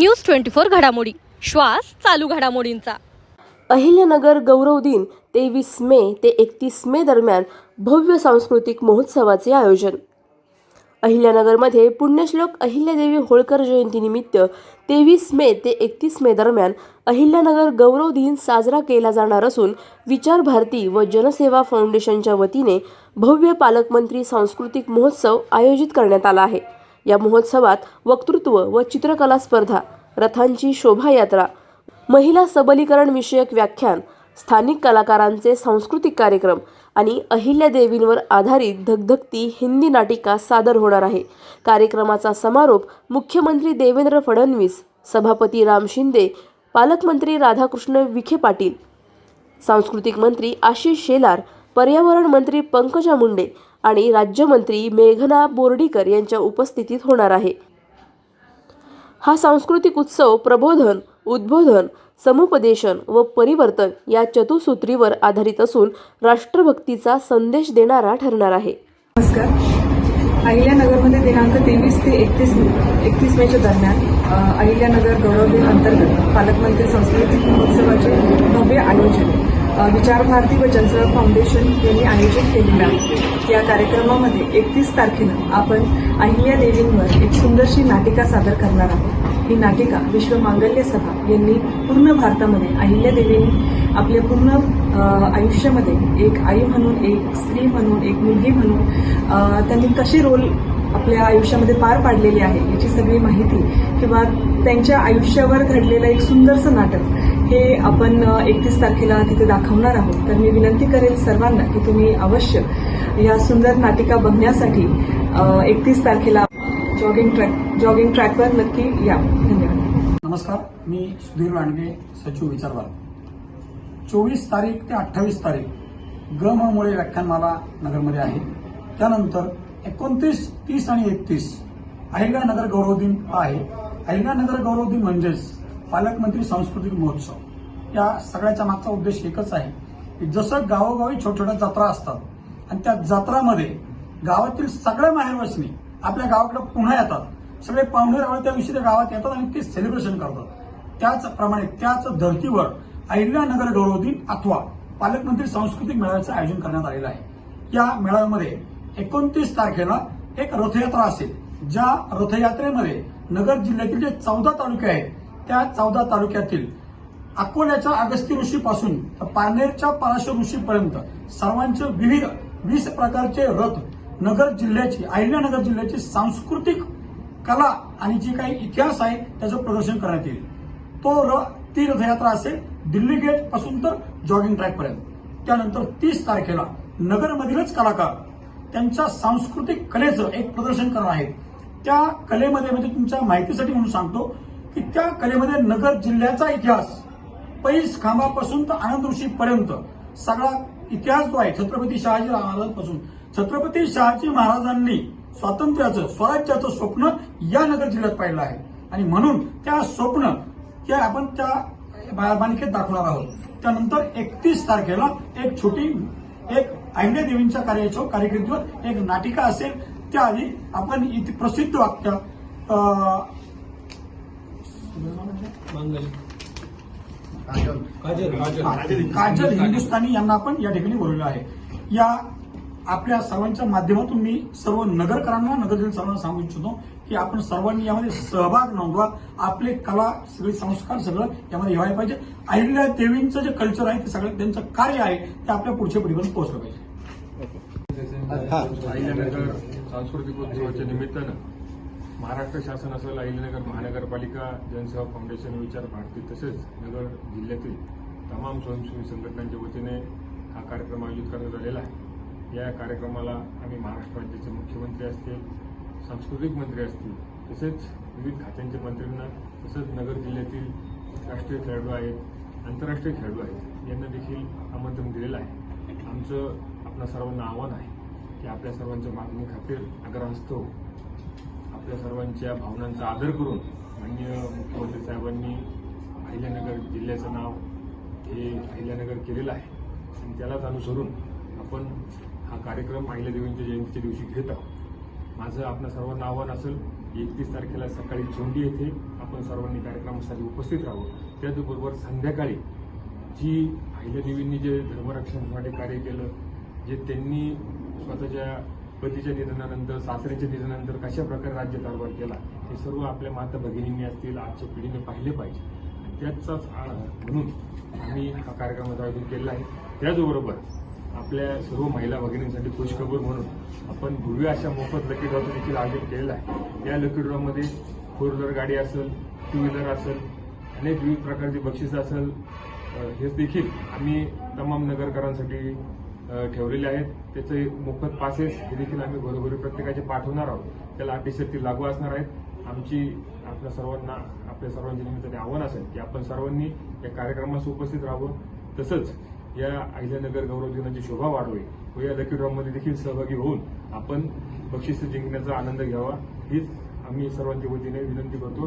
News twenty four घडामोडी. श्वास चालू घडामोडींचा. अहिल्यानगर गौरव दिन तेवीस मे ते एकतीस मे दरम्यान भव्य सांस्कृतिक महोत्सवाचे आयोजन. अहिल्यानगरमध्ये पुण्यश्लोक अहिल्यादेवी होळकर जयंतीनिमित्त तेवीस मे ते एकतीस मे दरम्यान अहिल्यानगर गौरव दिन साजरा केला जाणार असून विचार भारती व जनसेवा फाउंडेशनच्या वतीने भव्य पालकमंत्री सांस्कृतिक महोत्सव आयोजित करण्यात आला आहे. या महोत्सवात वक्तृत्व व चित्रकला स्पर्धा रथांची शोभायात्रा महिला सबलीकरण विषयक व्याख्यान स्थानिक कलाकारांचे सांस्कृतिक कार्यक्रम आणि अहिल्यादेवींवर आधारित धगधगती हिंदी नाटिका सादर होणार आहे. कार्यक्रमाचा समारोप मुख्यमंत्री देवेंद्र फडणवीस सभापती राम शिंदे पालकमंत्री राधाकृष्ण विखे पाटील सांस्कृतिक मंत्री आशिष शेलार पर्यावरण मंत्री पंकजा मुंडे आणि राज्यमंत्री मेघना बोर्डीकर यांच्या उपस्थितीत होणार आहे. हा सांस्कृतिक उत्सव प्रबोधन उद्बोधन समुपदेशन व परिवर्तन या चतुसूत्रीवर आधारित असून राष्ट्रभक्तीचा संदेश देणारा ठरणार आहे. नमस्कार. अहिल्यानगरमध्ये दिनांक तेवीस ते एकतीस एकतीस मेच्या दरम्यान अहिल्यानगर गौरव दिन अंतर्गत पालकमंत्री सांस्कृतिक महोत्सवाचे भव्य आयोजन विचारभारती विचार भारती व जनसेवा फाउंडेशन यांनी आयोजित केलेलं आहे या कार्यक्रमामध्ये एकतीस तारखेला आपण अहिल्या देवींवर एक सुंदरशी नाटिका सादर करणार आहोत. ही नाटिका विश्व मांगल्य सभा यांनी पूर्ण भारतामध्ये अहिल्या देवींनी आपल्या पूर्ण आयुष्यामध्ये एक आई म्हणून एक स्त्री म्हणून एक मुलगी म्हणून त्यांनी कशी रोल आपल्या आयुष्यामध्ये पार पाडलेली आहे याची सगळी माहिती किंवा त्यांच्या आयुष्यावर घडलेलं एक सुंदरसं नाटक हे आपण एकतीस तारखेला तिथे दाखवणार आहोत. तर मी विनंती करेल सर्वांना की तुम्ही अवश्य या सुंदर नाटिका बघण्यासाठी एकतीस तारखेला जॉगिंग ट्रॅक जॉगिंग ट्रॅकवर नक्की या. धन्यवाद. नमस्कार. मी सुधीर रांडगे सचिव विचारवाल चोवीस तारीख ते अठ्ठावीस तारीख ग्रहमुळे व्याख्यानमाला नगरमध्ये आहे. त्यानंतर एकोणतीस तीस आणि एकतीस अहिल्यानगर गौरव दिन आहे आहे. अहिल्यानगर गौरव दिन म्हणजेच पालकमंत्री सांस्कृतिक महोत्सव. या सगळ्याच्या मागचा उद्देश एकच आहे की जसं गावोगावी छोट्या छोट्या जत्रा असतात आणि त्या जत्रामध्ये गावातील सगळ्या माहेरवासिनी आपल्या गावाकडे पुन्हा येतात. सगळे पाहुणे रावळे त्या दिवशी त्या गावात येतात आणि ते सेलिब्रेशन करतात. त्याचप्रमाणे त्याच धर्तीवर अहिल्यानगर गौरव दिन अथवा पालकमंत्री सांस्कृतिक मेळाव्याचं आयोजन करण्यात आलेलं आहे. या मेळाव्यामध्ये एकोणतीस तारखेला एक रथयात्रा असेल ज्या रथयात्रेमध्ये नगर जिल्ह्यातील जे चौदा तालुके आहेत त्या चौदा तालुक्यातील अकोल्याच्या अगस्ती ऋषीपासून तर पारनेरच्या पराशर ऋषीपर्यंत सर्वांचे विविध वीस प्रकारचे रथ नगर जिल्ह्याची अहिल्यानगर जिल्ह्याची सांस्कृतिक कला आणि जी काही इतिहास आहे त्याचं प्रदर्शन करण्यात येईल. तो र ती रथयात्रा असेल दिल्ली गेटपासून तर जॉगिंग ट्रॅक पर्यंत. त्यानंतर तीस तारखेला नगरमधीलच कलाकार त्यांच्या सांस्कृतिक कलेचं एक प्रदर्शन करणार आहेत. त्या कलेमध्ये म्हणजे तुमच्या माहितीसाठी म्हणून सांगतो की त्या कलेमध्ये नगर जिल्ह्याचा इतिहास पैस खांबापासून तर आनंद ऋषीपर्यंत. सगळा इतिहास जो आहे छत्रपती शहाजी महाराजांपासून. छत्रपती शहाजी महाराजांनी स्वातंत्र्याचं स्वराज्याचं स्वप्न या नगर जिल्ह्यात पाहिलं आहे. आणि म्हणून त्या स्वप्न हे आपण त्या मालिकेत दाखवणार आहोत. त्यानंतर एकतीस तारखेला एक छोटी एक अहिल्या देवींच्या कार्याच्या कार्यकिर्दीवर एक नाटिका असेल. त्याआधी आपण इथे प्रसिद्ध वाक्य अं, काजल. हिंदुस्थानी यांना आपण या ठिकाणी बोलवलं आहे. या आपल्या सर्वांच्या माध्यमातून मी सर्व नगरकरांना नगरजन सर्वांना सांगू इच्छितो की आपण सर्वांनी यामध्ये सहभाग नोंदवा. आपले कला सगळे संस्कार सगळं यामध्ये व्हायला पाहिजे. अहिल्या देवींचं जे कल्चर आहे ते सगळं त्यांचं कार्य आहे ते आपल्या पुढच्या पिढीपर्यंत पोहोचलं पाहिजे. सांस्कृतिक उत्सवाच्या निमित्तानं महाराष्ट्र शासन असेल अहिल्यानगर महानगरपालिका जनसेवा फाउंडेशन विचार भारती तसेच नगर जिल्ह्यातील तमाम स्वयंसेवी संघटनांच्या वतीने हा कार्यक्रम आयोजित करण्यात आलेला आहे. या कार्यक्रमाला आम्ही महाराष्ट्र राज्याचे मुख्यमंत्री असतील सांस्कृतिक मंत्री असतील तसेच विविध खात्यांच्या मंत्र्यांना तसंच नगर जिल्ह्यातील राष्ट्रीय खेळाडू आहेत आंतरराष्ट्रीय खेळाडू आहेत यांना देखील आमंत्रण दिलेलं आहे. आमचं आपल्या सर्वांना आव्हान आहे की आपल्या सर्वांच्या मागणी खातीर आग्रहास्तव आपल्या सर्वांच्या भावनांचा आदर करून माननीय मुख्यमंत्री साहेबांनी अहिल्यानगर जिल्ह्याचं नाव हे अहिल्यानगर केलेलं आहे. आणि त्यालाच अनुसरून आपण हा कार्यक्रम अहिल्यादेवींच्या जयंतीच्या दिवशी घेत आहोत. माझं आपलं सर्वांना आव्हान असेल एकतीस तारखेला सकाळी झोंडी येथे आपण सर्वांनी कार्यक्रमासाठी उपस्थित राहावं. त्याचबरोबर संध्याकाळी जी अहिल्यादेवींनी जे धर्मरक्षणासाठी कार्य केलं जे त्यांनी स्वतःच्या पतीच्या निधनानंतर सासऱ्याच्या निधनानंतर कशा प्रकारे राज्य कारभार केला हे सर्व आपल्या माता भगिनींनी असतील आजच्या पिढीने पाहिले पाहिजे. आणि त्याचाच आ- म्हणून आम्ही हा कार्यक्रमाचं आयोजन केलेला आहे. त्याचबरोबर आपल्या सर्व महिला भगिनींसाठी खुशखबर म्हणून आपण पूर्वी अशा मोफत लकी ड्रॉचं देखील आयोजन केलेलं आहे. या लकी ड्रॉमध्ये फोर व्हीलर गाडी असेल टू व्हीलर असेल अनेक विविध प्रकारची बक्षिसं असेल. हे देखील आम्ही तमाम नगरकरांसाठी ठेवलेले आहेत. त्याचे मोफत पासेस हे देखील आम्ही घरोघरी प्रत्येकाचे पाठवणार आहोत. त्याला अटीशर्ती लागू असणार आहेत. आमची आपल्या सर्वांना आपल्या सर्वांच्या निमित्ताने आव्हान असेल की आपण सर्वांनी या कार्यक्रमास उपस्थित राहावं. तसंच या अहिल्यानगर गौरव दिनाची शोभा वाढवी व या लकी ड्रॉमध्ये देखील सहभागी होऊन आपण बक्षिस जिंकण्याचा आनंद घ्यावा. हीच आम्ही सर्वांच्या वतीने विनंती करतो.